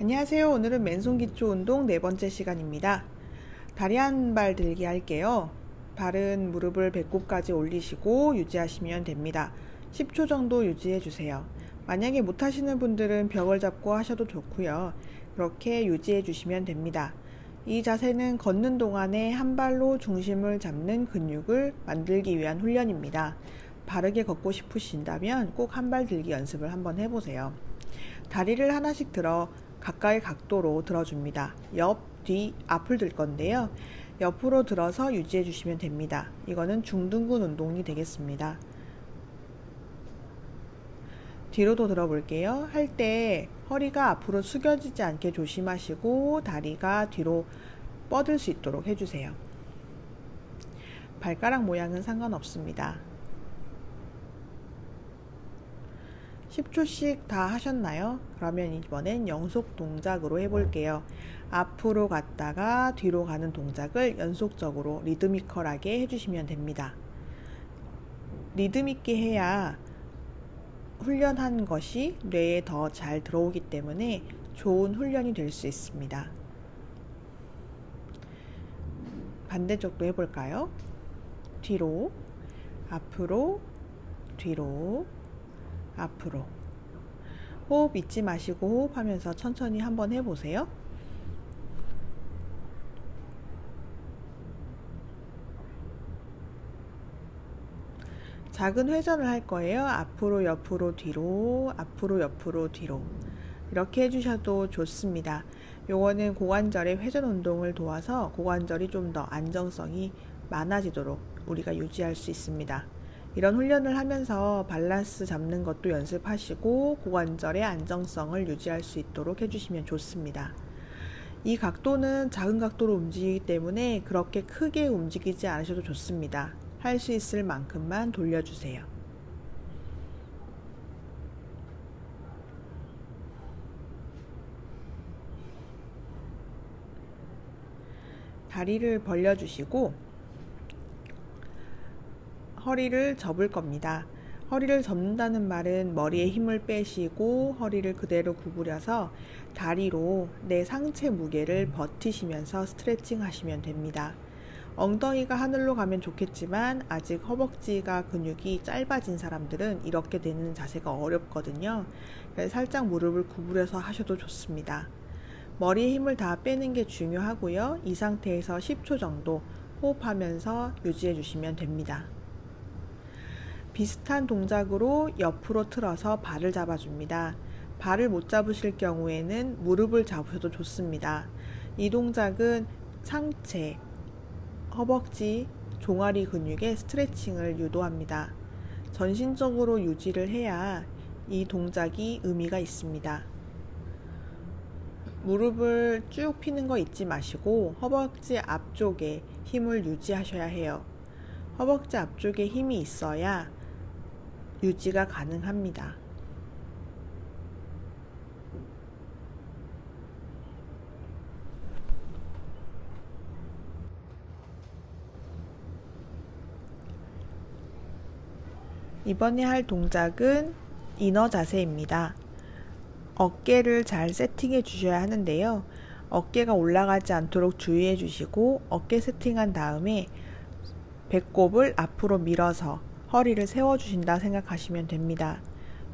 안녕하세요. 오늘은 맨손 기초 운동 네 번째 시간입니다. 다리 한 발 들기 할게요. 발은 무릎을 배꼽까지 올리시고 유지하시면 됩니다. 10초 정도 유지해 주세요. 만약에 못 하시는 분들은 벽을 잡고 하셔도 좋고요. 그렇게 유지해 주시면 됩니다. 이 자세는 걷는 동안에 한 발로 중심을 잡는 근육을 만들기 위한 훈련입니다. 바르게 걷고 싶으신다면 꼭 한 발 들기 연습을 한번 해보세요. 다리를 하나씩 들어 가까이 각도로 들어줍니다. 옆, 뒤, 앞을 들 건데요. 옆으로 들어서 유지해 주시면 됩니다. 이거는 중둔근 운동이 되겠습니다. 뒤로도 들어볼게요. 할 때 허리가 앞으로 숙여지지 않게 조심하시고 다리가 뒤로 뻗을 수 있도록 해주세요. 발가락 모양은 상관없습니다. 10초씩 다 하셨나요? 그러면 이번엔 연속 동작으로 해볼게요. 앞으로 갔다가 뒤로 가는 동작을 연속적으로 리드미컬하게 해주시면 됩니다. 리듬 있게 해야 훈련한 것이 뇌에 더 잘 들어오기 때문에 좋은 훈련이 될 수 있습니다. 반대쪽도 해볼까요? 뒤로, 앞으로, 뒤로, 앞으로. 호흡 잊지 마시고 호흡하면서 천천히 한번 해보세요. 작은 회전을 할 거예요. 앞으로, 옆으로, 뒤로, 앞으로, 옆으로, 뒤로. 이렇게 해주셔도 좋습니다. 요거는 고관절의 회전 운동을 도와서 고관절이 좀 더 안정성이 많아지도록 우리가 유지할 수 있습니다. 이런 훈련을 하면서 밸런스 잡는 것도 연습하시고 고관절의 안정성을 유지할 수 있도록 해주시면 좋습니다. 이 각도는 작은 각도로 움직이기 때문에 그렇게 크게 움직이지 않으셔도 좋습니다. 할 수 있을 만큼만 돌려주세요. 다리를 벌려주시고 허리를 접을 겁니다. 허리를 접는다는 말은 머리에 힘을 빼시고 허리를 그대로 구부려서 다리로 내 상체 무게를 버티시면서 스트레칭 하시면 됩니다. 엉덩이가 하늘로 가면 좋겠지만 아직 허벅지가 근육이 짧아진 사람들은 이렇게 되는 자세가 어렵거든요. 그래서 살짝 무릎을 구부려서 하셔도 좋습니다. 머리에 힘을 다 빼는 게 중요하고요. 이 상태에서 10초 정도 호흡하면서 유지해 주시면 됩니다. 비슷한 동작으로 옆으로 틀어서 발을 잡아줍니다. 발을 못 잡으실 경우에는 무릎을 잡으셔도 좋습니다. 이 동작은 상체, 허벅지, 종아리 근육의 스트레칭을 유도합니다. 전신적으로 유지를 해야 이 동작이 의미가 있습니다. 무릎을 쭉 피는 거 잊지 마시고 허벅지 앞쪽에 힘을 유지하셔야 해요. 허벅지 앞쪽에 힘이 있어야 유지가 가능합니다. 이번에 할 동작은 이너 자세입니다. 어깨를 잘 세팅해 주셔야 하는데요. 어깨가 올라가지 않도록 주의해 주시고 어깨 세팅한 다음에 배꼽을 앞으로 밀어서 허리를 세워주신다 생각하시면 됩니다.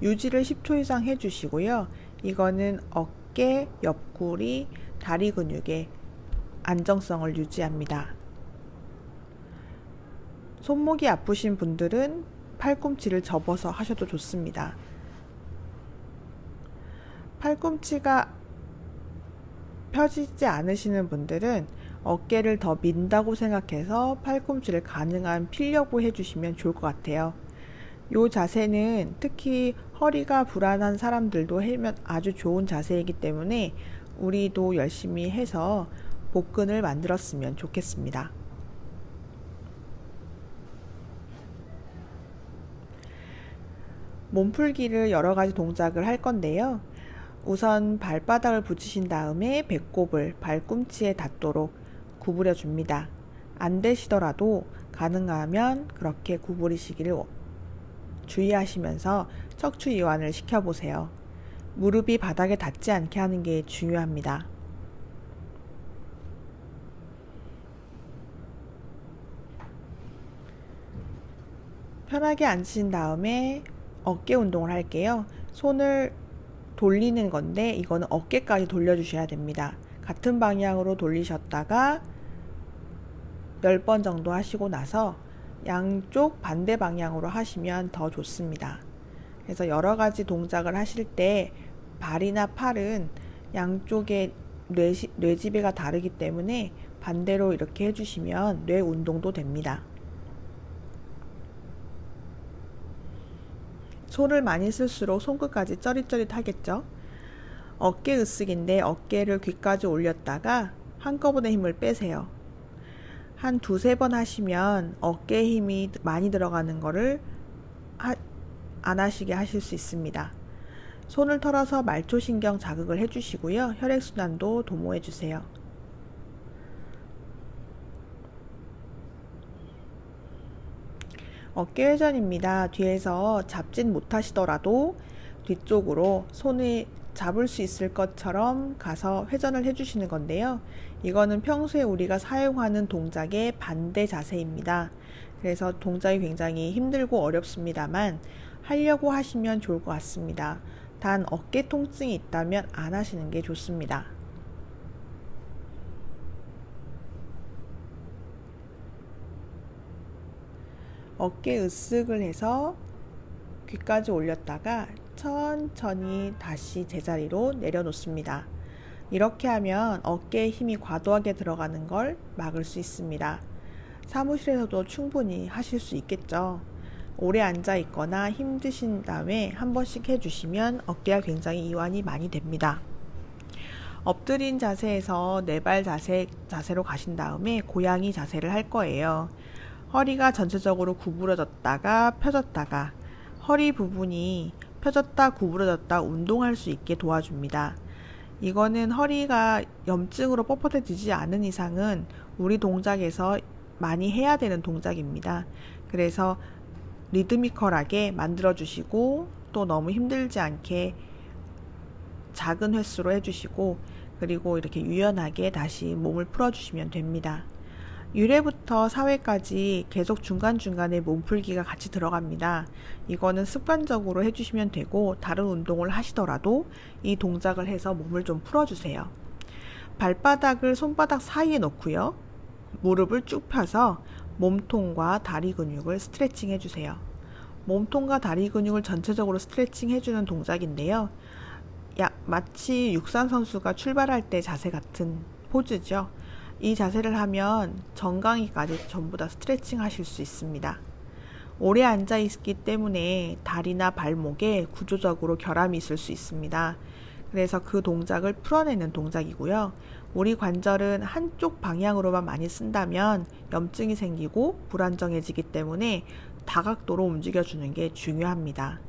유지를 10초 이상 해주시고요. 이거는 어깨, 옆구리, 다리 근육의 안정성을 유지합니다. 손목이 아프신 분들은 팔꿈치를 접어서 하셔도 좋습니다. 팔꿈치가 펴지지 않으시는 분들은 어깨를 더 민다고 생각해서 팔꿈치를 가능한 필려고 해주시면 좋을 것 같아요. 이 자세는 특히 허리가 불안한 사람들도 하면 아주 좋은 자세이기 때문에 우리도 열심히 해서 복근을 만들었으면 좋겠습니다. 몸풀기를 여러 가지 동작을 할 건데요. 우선 발바닥을 붙이신 다음에 배꼽을 발꿈치에 닿도록 구부려 줍니다. 안 되시더라도 가능하면 그렇게 구부리시기를 주의하시면서 척추 이완을 시켜보세요. 무릎이 바닥에 닿지 않게 하는 게 중요합니다. 편하게 앉으신 다음에 어깨 운동을 할게요. 손을 돌리는 건데 이거는 어깨까지 돌려주셔야 됩니다. 같은 방향으로 돌리셨다가 10번 정도 하시고 나서 양쪽 반대 방향으로 하시면 더 좋습니다. 그래서 여러 가지 동작을 하실 때 발이나 팔은 양쪽의 뇌시, 뇌지배가 다르기 때문에 반대로 이렇게 해주시면 뇌 운동도 됩니다. 손을 많이 쓸수록 손끝까지 쩌릿쩌릿하겠죠? 어깨 으쓱인데 어깨를 귀까지 올렸다가 한꺼번에 힘을 빼세요. 한 두세 번 하시면 어깨에 힘이 많이 들어가는 거를 하, 안 하시게 하실 수 있습니다. 손을 털어서 말초신경 자극을 해주시고요. 혈액순환도 도모해주세요. 어깨 회전입니다. 뒤에서 잡진 못하시더라도 뒤쪽으로 손을 잡을 수 있을 것처럼 가서 회전을 해주시는 건데요. 이거는 평소에 우리가 사용하는 동작의 반대 자세입니다. 그래서 동작이 굉장히 힘들고 어렵습니다만 하려고 하시면 좋을 것 같습니다. 단 어깨 통증이 있다면 안 하시는 게 좋습니다. 어깨 으쓱을 해서 귀까지 올렸다가 천천히 다시 제자리로 내려놓습니다. 이렇게 하면 어깨에 힘이 과도하게 들어가는 걸 막을 수 있습니다. 사무실에서도 충분히 하실 수 있겠죠. 오래 앉아 있거나 힘드신 다음에 한 번씩 해주시면 어깨가 굉장히 이완이 많이 됩니다. 엎드린 자세에서 네발 자세, 자세로 가신 다음에 고양이 자세를 할 거예요. 허리가 전체적으로 구부러졌다가 펴졌다가 허리 부분이 펴졌다 구부러졌다 운동할 수 있게 도와줍니다. 이거는 허리가 염증으로 뻣뻣해지지 않은 이상은 우리 동작에서 많이 해야 되는 동작입니다. 그래서 리드미컬하게 만들어 주시고 또 너무 힘들지 않게 작은 횟수로 해주시고 그리고 이렇게 유연하게 다시 몸을 풀어주시면 됩니다. 유래부터 사회까지 계속 중간중간에 몸풀기가 같이 들어갑니다. 이거는 습관적으로 해주시면 되고 다른 운동을 하시더라도 이 동작을 해서 몸을 좀 풀어주세요. 발바닥을 손바닥 사이에 놓고요. 무릎을 쭉 펴서 몸통과 다리 근육을 스트레칭 해주세요. 몸통과 다리 근육을 전체적으로 스트레칭 해주는 동작인데요. 야, 마치 육상 선수가 출발할 때 자세 같은 포즈죠. 이 자세를 하면 정강이까지 전부 다 스트레칭 하실 수 있습니다. 오래 앉아 있기 때문에 다리나 발목에 구조적으로 결함이 있을 수 있습니다. 그래서 그 동작을 풀어내는 동작이고요. 우리 관절은 한쪽 방향으로만 많이 쓴다면 염증이 생기고 불안정해지기 때문에 다각도로 움직여주는 게 중요합니다.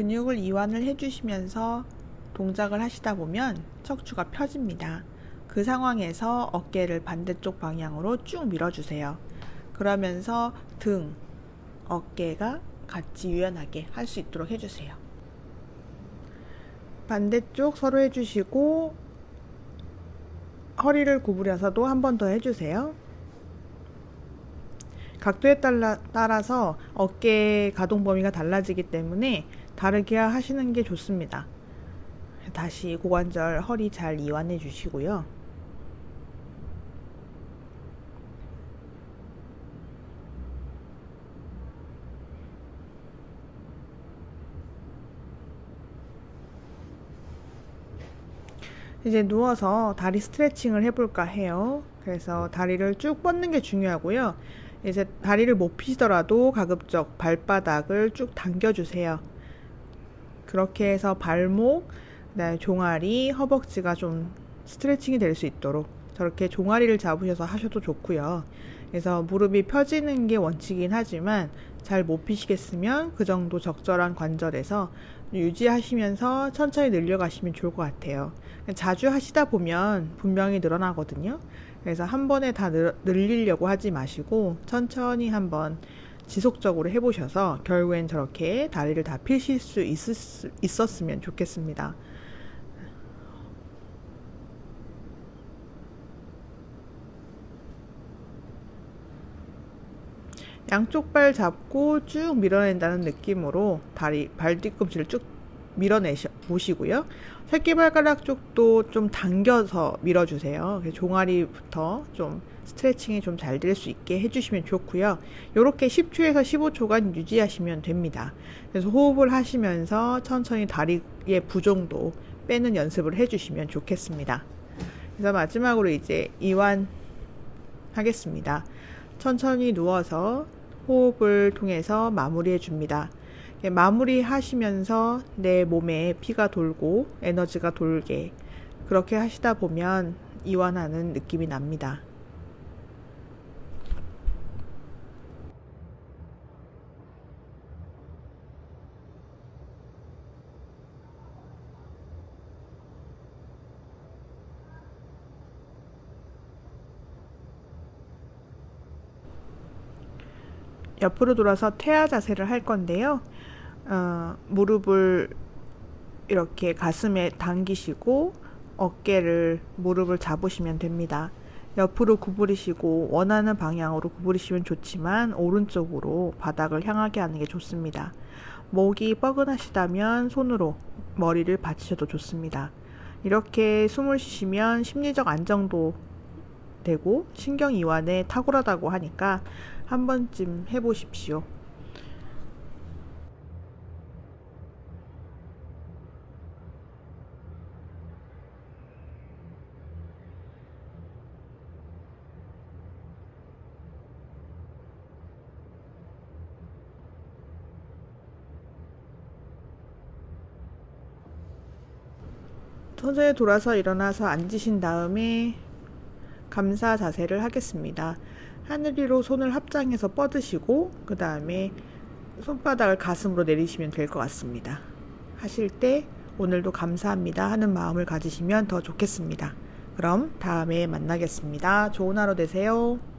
근육을 이완을 해주시면서 동작을 하시다 보면 척추가 펴집니다. 그 상황에서 어깨를 반대쪽 방향으로 쭉 밀어주세요. 그러면서 등, 어깨가 같이 유연하게 할 수 있도록 해주세요. 반대쪽 서로 해주시고 허리를 구부려서도 한 번 더 해주세요. 각도에 따라, 따라서 어깨 가동 범위가 달라지기 때문에 다르게 하시는 게 좋습니다. 다시 고관절 허리 잘 이완해 주시고요. 이제 누워서 다리 스트레칭을 해볼까 해요. 그래서 다리를 쭉 뻗는 게 중요하고요. 이제 다리를 못 피시더라도 가급적 발바닥을 쭉 당겨주세요. 그렇게 해서 발목, 그다음에 종아리, 허벅지가 좀 스트레칭이 될 수 있도록 저렇게 종아리를 잡으셔서 하셔도 좋고요. 그래서 무릎이 펴지는 게 원칙이긴 하지만 잘 못 피시겠으면 그 정도 적절한 관절에서 유지하시면서 천천히 늘려가시면 좋을 것 같아요. 자주 하시다 보면 분명히 늘어나거든요. 그래서 한 번에 다 늘, 늘리려고 하지 마시고 천천히 한번 지속적으로 해보셔서 결국엔 저렇게 다리를 다 펴실 수 있을, 있었으면 좋겠습니다. 양쪽 발 잡고 쭉 밀어낸다는 느낌으로 다리 발 뒤꿈치를 쭉 밀어내셔 보시고요. 새끼발가락 쪽도 좀 당겨서 밀어주세요. 종아리부터 좀 스트레칭이 좀 잘 될 수 있게 해주시면 좋고요. 이렇게 10초에서 15초간 유지하시면 됩니다. 그래서 호흡을 하시면서 천천히 다리의 부종도 빼는 연습을 해주시면 좋겠습니다. 그래서 마지막으로 이제 이완 하겠습니다. 천천히 누워서 호흡을 통해서 마무리해 줍니다. 마무리 하시면서 내 몸에 피가 돌고 에너지가 돌게 그렇게 하시다 보면 이완하는 느낌이 납니다. 옆으로 돌아서 퇴화 자세를 할 건데요. 어, 무릎을 이렇게 가슴에 당기시고 어깨를 무릎을 잡으시면 됩니다. 옆으로 구부리시고 원하는 방향으로 구부리시면 좋지만 오른쪽으로 바닥을 향하게 하는 게 좋습니다. 목이 뻐근하시다면 손으로 머리를 받치셔도 좋습니다. 이렇게 숨을 쉬시면 심리적 안정도 되고 신경 이완에 탁월하다고 하니까 한 번쯤 해보십시오. 천천히 돌아서 일어나서 앉으신 다음에 감사 자세를 하겠습니다. 하늘 위로 손을 합장해서 뻗으시고 그 다음에 손바닥을 가슴으로 내리시면 될 것 같습니다. 하실 때 오늘도 감사합니다 하는 마음을 가지시면 더 좋겠습니다. 그럼 다음에 만나겠습니다. 좋은 하루 되세요.